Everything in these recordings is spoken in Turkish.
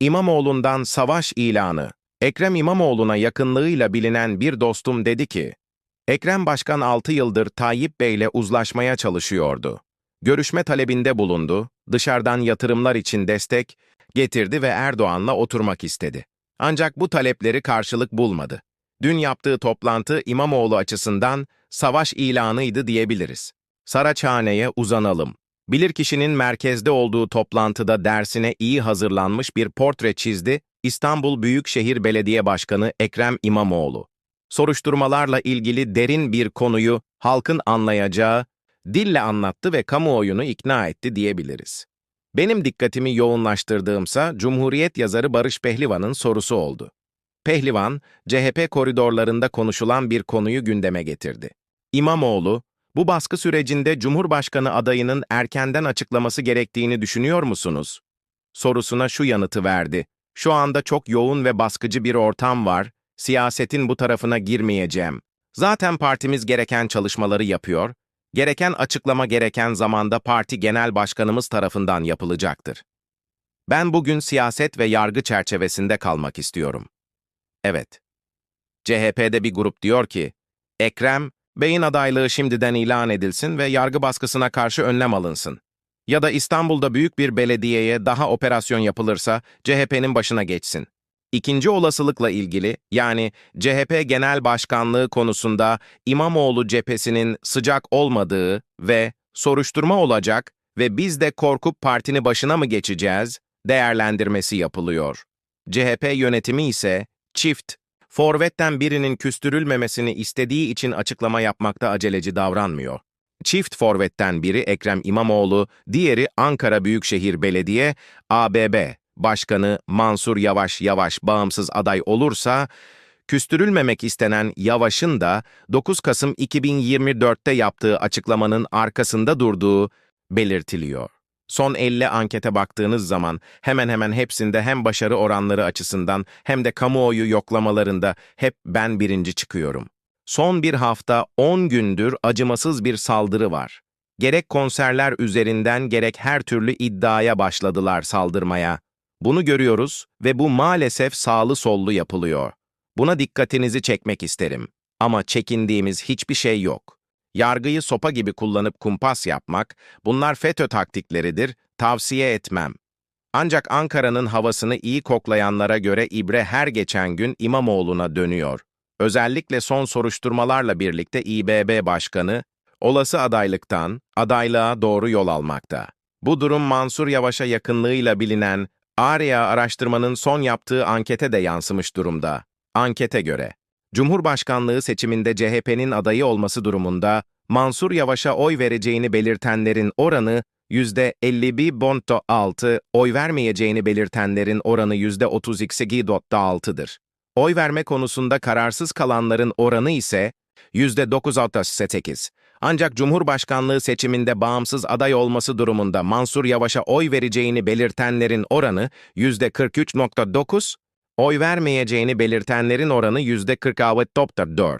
İmamoğlu'ndan savaş ilanı. Ekrem İmamoğlu'na yakınlığıyla bilinen bir dostum dedi ki, Ekrem Başkan 6 yıldır Tayyip Bey'le uzlaşmaya çalışıyordu. Görüşme talebinde bulundu, dışarıdan yatırımlar için destek getirdi ve Erdoğan'la oturmak istedi. Ancak bu talepleri karşılık bulmadı. Dün yaptığı toplantı İmamoğlu açısından savaş ilanıydı diyebiliriz. Saraçhane'ye uzanalım. Bilirkişinin merkezde olduğu toplantıda dersine iyi hazırlanmış bir portre çizdi İstanbul Büyükşehir Belediye Başkanı Ekrem İmamoğlu. Soruşturmalarla ilgili derin bir konuyu halkın anlayacağı, dille anlattı ve kamuoyunu ikna etti diyebiliriz. Benim dikkatimi yoğunlaştırdığımsa Cumhuriyet yazarı Barış Pehlivan'ın sorusu oldu. Pehlivan, CHP koridorlarında konuşulan bir konuyu gündeme getirdi. İmamoğlu, bu baskı sürecinde Cumhurbaşkanı adayının erkenden açıklaması gerektiğini düşünüyor musunuz? Sorusuna şu yanıtı verdi. Şu anda çok yoğun ve baskıcı bir ortam var, siyasetin bu tarafına girmeyeceğim. Zaten partimiz gereken çalışmaları yapıyor, gereken açıklama gereken zamanda parti genel başkanımız tarafından yapılacaktır. Ben bugün siyaset ve yargı çerçevesinde kalmak istiyorum. Evet. CHP'de bir grup diyor ki, Ekrem, Bey'in adaylığı şimdiden ilan edilsin ve yargı baskısına karşı önlem alınsın. Ya da İstanbul'da büyük bir belediyeye daha operasyon yapılırsa CHP'nin başına geçsin. İkinci olasılıkla ilgili yani CHP Genel Başkanlığı konusunda İmamoğlu cephesinin sıcak olmadığı ve soruşturma olacak ve biz de korkup partini başına mı geçeceğiz değerlendirmesi yapılıyor. CHP yönetimi ise çift, forvetten birinin küstürülmemesini istediği için açıklama yapmakta aceleci davranmıyor. Çift forvetten biri Ekrem İmamoğlu, diğeri Ankara Büyükşehir Belediye, ABB Başkanı Mansur Yavaş Yavaş bağımsız aday olursa, küstürülmemek istenen Yavaş'ın da 9 Kasım 2024'te yaptığı açıklamanın arkasında durduğu belirtiliyor. Son 50 ankete baktığınız zaman hemen hemen hepsinde hem başarı oranları açısından hem de kamuoyu yoklamalarında hep ben birinci çıkıyorum. Son bir hafta 10 gündür acımasız bir saldırı var. Gerek konserler üzerinden gerek her türlü iddiaya başladılar saldırmaya. Bunu görüyoruz ve bu maalesef sağlı sollu yapılıyor. Buna dikkatinizi çekmek isterim. Ama çekindiğimiz hiçbir şey yok. Yargıyı sopa gibi kullanıp kumpas yapmak, bunlar FETÖ taktikleridir, tavsiye etmem. Ancak Ankara'nın havasını iyi koklayanlara göre ibre her geçen gün İmamoğlu'na dönüyor. Özellikle son soruşturmalarla birlikte İBB Başkanı, olası adaylıktan adaylığa doğru yol almakta. Bu durum Mansur Yavaş'a yakınlığıyla bilinen AREA araştırmanın son yaptığı ankete de yansımış durumda. Ankete göre, Cumhurbaşkanlığı seçiminde CHP'nin adayı olması durumunda Mansur Yavaş'a oy vereceğini belirtenlerin oranı %51.6, oy vermeyeceğini belirtenlerin oranı %32.6'dır. Oy verme konusunda kararsız kalanların oranı ise %9.8. Ancak Cumhurbaşkanlığı seçiminde bağımsız aday olması durumunda Mansur Yavaş'a oy vereceğini belirtenlerin oranı %43.9, oy vermeyeceğini belirtenlerin oranı %46.4.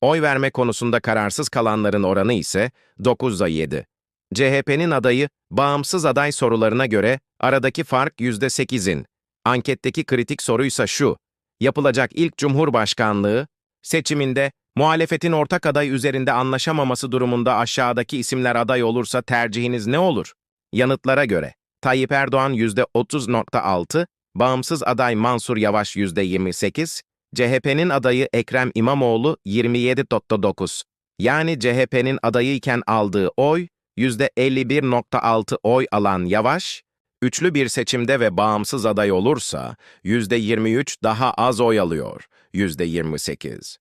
Oy verme konusunda kararsız kalanların oranı ise 9'a 7. CHP'nin adayı, bağımsız aday sorularına göre aradaki fark %8'in. Anketteki kritik soruysa şu, yapılacak ilk Cumhurbaşkanlığı, seçiminde muhalefetin ortak aday üzerinde anlaşamaması durumunda aşağıdaki isimler aday olursa tercihiniz ne olur? Yanıtlara göre, Tayyip Erdoğan %30.6, bağımsız aday Mansur Yavaş %28, CHP'nin adayı Ekrem İmamoğlu 27.9. Yani CHP'nin adayı iken aldığı oy, %51.6 oy alan Yavaş, üçlü bir seçimde ve bağımsız aday olursa %23 daha az oy alıyor, %28.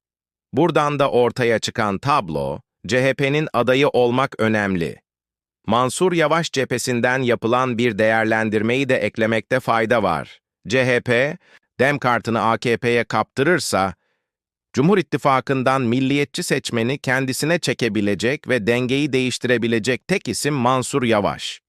Buradan da ortaya çıkan tablo, CHP'nin adayı olmak önemli. Mansur Yavaş cephesinden yapılan bir değerlendirmeyi de eklemekte fayda var. CHP, dem kartını AKP'ye kaptırırsa, Cumhur İttifakı'ndan milliyetçi seçmeni kendisine çekebilecek ve dengeyi değiştirebilecek tek isim Mansur Yavaş.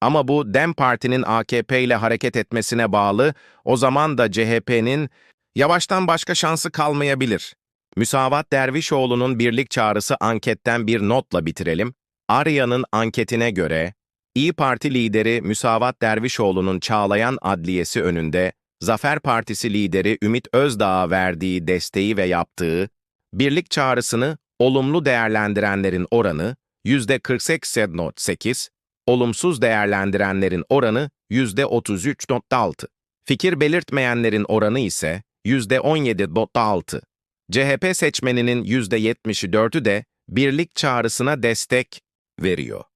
Ama bu DEM Parti'nin AKP ile hareket etmesine bağlı, o zaman da CHP'nin Yavaş'tan başka şansı kalmayabilir. Müsavat Dervişoğlu'nun birlik çağrısı anketten bir notla bitirelim. Arya'nın anketine göre, İyi Parti lideri Müsavat Dervişoğlu'nun Çağlayan Adliyesi önünde Zafer Partisi lideri Ümit Özdağ'a verdiği desteği ve yaptığı birlik çağrısını olumlu değerlendirenlerin oranı %48.8, olumsuz değerlendirenlerin oranı %33.6. Fikir belirtmeyenlerin oranı ise %17.6. CHP seçmeninin %74'ü de birlik çağrısına destek veriyor.